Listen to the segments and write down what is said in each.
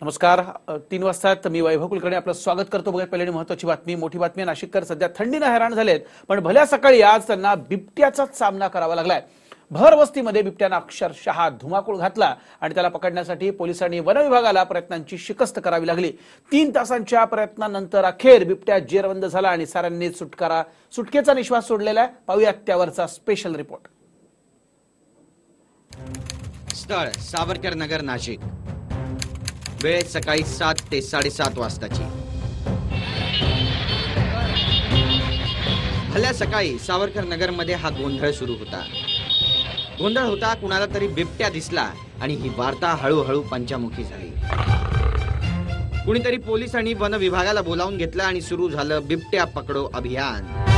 नमस्कार. तीन वाजता मी वैभव कुलकर्णी आपलं स्वागत करतो. बघा पहिली महत्वाची बातमी. मोठी बातमी नाशिककर. सध्या थंडीनं हैराण झालेत. पण भल्या सकाळी आज त्यांना बिबट्याचाच सामना करावा लागलाय. भर वस्तीमध्ये बिबट्यानं अक्षरशः धुमाकूळ घातला आणि त्याला पकडण्यासाठी पोलिसांनी वन विभागाला प्रयत्नांची शिकस्त करावी लागली. तीन तासांच्या प्रयत्नानंतर अखेर बिबट्या जेरबंद झाला आणि साऱ्यांनी सुटकारा सुटकेचा निश्वास सोडलेला आहे. पाहूयात त्यावरचा स्पेशल रिपोर्ट स्थळ सावरकर नगर नाशिक. वेळ सकाळी सात ते साडेसात वाजताची. भल्या सकाळी सावरकर नगरमध्ये हा गोंधळ सुरू होता. गोंधळ होता कुणाला तरी बिबट्या दिसला आणि ही वार्ता हळूहळू पंचामुखी झाली. कुणीतरी पोलीस आणि वन विभागाला बोलावून घेतलं आणि सुरू झालं बिबट्या पकडो अभियान.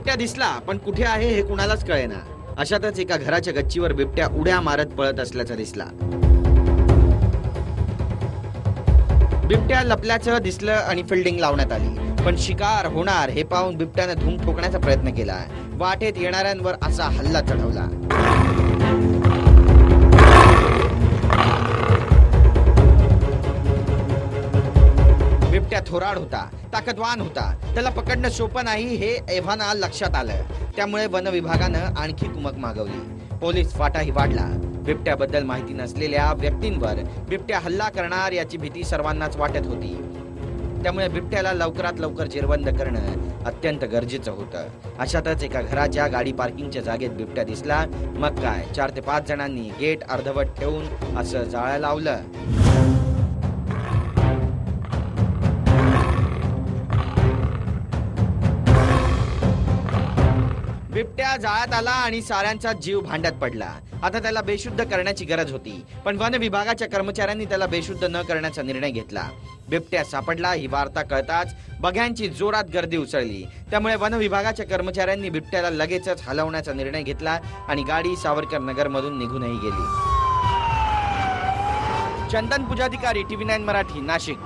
बिबट्या दिसला पण कुठे आहे हे कुणालाच कळेना. अशातच एका घराच्या गच्चीवर बिबट्या उड्या मारत पळत असल्याचा दिसला. बिबट्या लपल्याचं दिसलं आणि फिल्डिंग लावण्यात आली. पण शिकार होणार हे पाहून बिबट्याने धूम ठोकण्याचा प्रयत्न केला. वाटेत येणाऱ्यांवर असा हल्ला चढवला. बिबट्या थोराड होता ताकदवान होता. त्याला पकडणं सोपं नाही हे एव्हाना लक्षात आलं. त्यामुळे वन विभागानं आणखी कुमक मागवली. पोलीस फाटाही वाढला. बिबट्याबद्दल माहिती नसलेल्या व्यक्तींवर बिबट्या हल्ला करणार याची भीती सर्वांनाच वाटत होती. त्यामुळे बिबट्याला लवकरात लवकर जेरबंद करणं अत्यंत गरजेचं होतं. अशातच एका घराच्या गाडी पार्किंगच्या जागेत बिबट्या दिसला. मग काय? चार ते पाच जणांनी गेट अर्धवट ठेवून असं जाळं लावलं. बिबट्या जाळ्यात आला आणि साऱ्यांचा जीव भांड्यात पडला. आता त्याला बेशुद्ध करण्याची गरज होती. पण वन विभागाच्या कर्मचाऱ्यांनी त्याला बेशुद्ध न करण्याचा निर्णय घेतला. बिबट्या सापडला ही वार्ता कळताच बघ्यांची जोरात गर्दी उसळली. त्यामुळे वन विभागाच्या कर्मचाऱ्यांनी बिबट्याला लगेचच हलवण्याचा निर्णय घेतला आणि गाडी सावरकर नगर मधून निघूनही गेली. Chandan Pujadhikari TV nine Marathi Nashik.